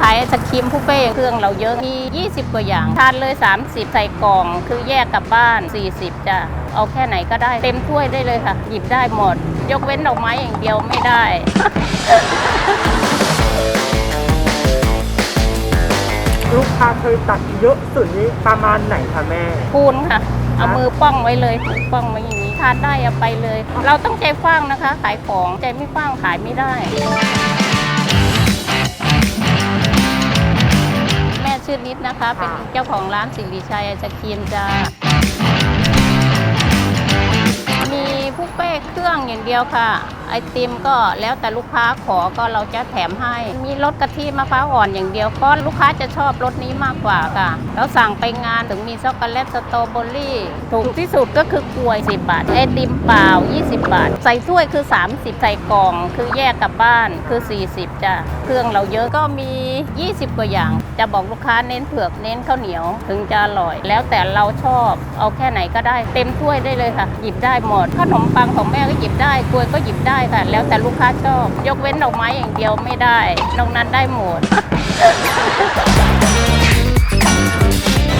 ขายไอศครีมบุฟเฟ่ต์เครื่องเราเยอะมี 20 กว่าอย่าง ทานเลย 30 ใส่กล่อง คือแยกกลับบ้าน 40 จ้ะ เอาแค่ไหนก็ได้ เต็มถ้วยได้เลยค่ะ หยิบได้หมด ยกเว้นดอกไม้อย่างเดียวไม่ได้ ลูกค้าเคยตักเยอะสุดนี้ประมาณไหนคะแม่ คูณค่ะ เอามือป้องไว้เลยป้องไว้อย่างนี้ ทานได้เอาไปเลย เราต้องใจฟ้างนะคะ ขายของใจไม่ฟ้างขายไม่ได้ แม่ชื่อนิดนะคะ เป็นเจ้าของร้านสิริชัยไอศครีมจ้ามีบุฟเฟ่ต์เครื่องอย่างเดียวค่ะ ไอติมก็แล้วแต่ลูกค้าขอก็เราจะแถมให้ มีรสกะทิมะพร้าวอ่อนอย่างเดียวก็ลูกค้าจะชอบรสนี้มากกว่าค่ะแล้วสั่งไปงานถึงมีช็อกโกแลตสตรอเบอรี่ ถูกที่สุดก็คือกล้วย 10 บาท ไอติมเปล่า 20 บาท ใส่ถ้วยคือ 30 ใส่กล่อง คือแยกกลับบ้านคือ 40จ้ะเครื่องเราเยอะก็มี 20 กว่าอย่าง จะบอกลูกค้าเน้นเผือกเน้นข้าวเหนียวถึงจะอร่อย แล้วแต่เราชอบเอาแค่ไหนก็ได้เต็มถ้วยได้เลยค่ะ หยิบได้หมดขนมปังของแม่ก็หยิบได้กล้วยก็หยิบได้ค่ะ แล้วแต่ลูกค้าชอบ ยกเว้นดอกไม้อย่างเดียวไม่ได้ นอกนั้นได้หมด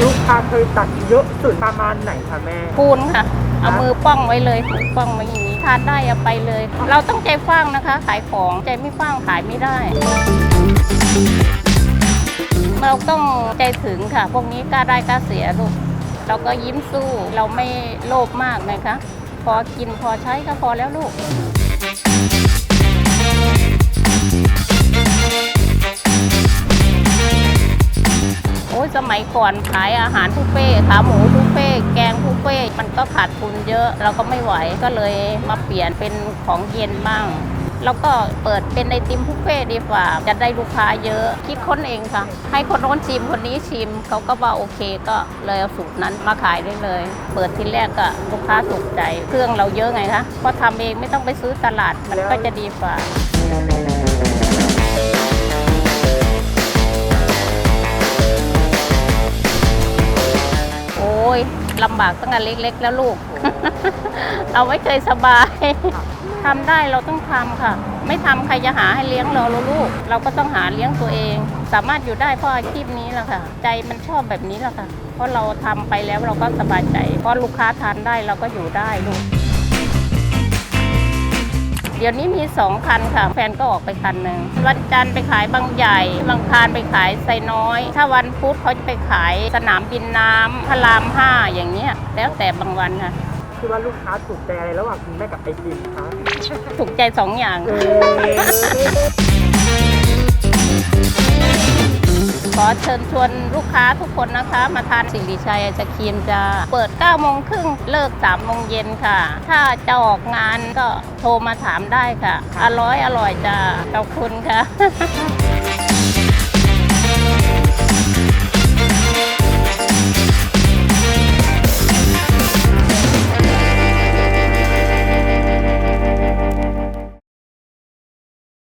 ลูกค้าเคยตักเยอะสุดประมาณไหนคะแม่คูณค่ะ เอามือป้องไว้เลยป้องไว้อย่างนี้ทานได้เอาไปเลย เราต้องใจฟ้างนะคะ ขายของใจไม่ฟ้างขายไม่ได้ เราต้องใจถึงค่ะ พวกนี้กล้าได้กล้าเสียลูกเราก็ยิ้มสู้เราไม่โลภมากนะคะ พอกินพอใช้ก็พอแล้วลูก โอ้ยสมัยก่อนขายอาหารบุฟเฟ่ขาหมูบุฟเฟ่แกงบุฟเฟ่มันก็ขาดทุนเยอะเราก็ไม่ไหวก็เลยมาเปลี่ยนเป็นของเย็นบ้าง แล้วก็เปิดเป็นไอติมบุฟเฟ่ดีกว่า จะได้ลูกค้าเยอะคิดค้นเองค่ะ ให้คนโน้นชิมคนนี้ชิมเขาก็ว่าโอเค ก็เลยเอาสูตรนั้นมาขายได้เลย เปิดทีแรกก็ลูกค้าถูกใจ เครื่องเราเยอะไงคะพราะทำเองไม่ต้องไปซื้อตลาดมันก็จะดีกว่าโอ้ยลำบากตั้งแต่เล็ก ๆ แล้วลูก เราไม่เคยสบาย ทำได้เราต้องทำค่ะ ไม่ทำใครจะหาให้เลี้ยงเราลูก เราก็ต้องหาเลี้ยงตัวเอง สามารถอยู่ได้เพราะอาชีพนี้แหละค่ะ ใจมันชอบแบบนี้แหละค่ะ เพราะเราทำไปแล้วเราก็สบายใจ เพราะลูกค้าทานได้เราก็อยู่ได้ลูกเดี๋ยวนี้มีสองคันค่ะ แฟนก็ออกไปคันหนึ่งวันจันทร์ไปขายบางใหญ่บางคารไปขายไซน้อย ถ้าวันพุธเขาจะไปขายสนามบินน้ำพระรามห้าอย่างเนี้ยแล้วแต่บางวันค่ะ คือว่าลูกค้าถูกใจอะไรระหว่างคุณแม่กับไอติมคะถูกใจสองอย่าง ขอเชิญชวนลูกค้าทุกคนนะคะ มาทานสิริชัยไอศครีมจะเปิด 9 โมงครึ่งเลิก 3 โมงเย็นค่ะ ถ้าจะออกงานก็โทรมาถามได้ค่ะ อร่อยอร่อยจ้าขอบคุณค่ะ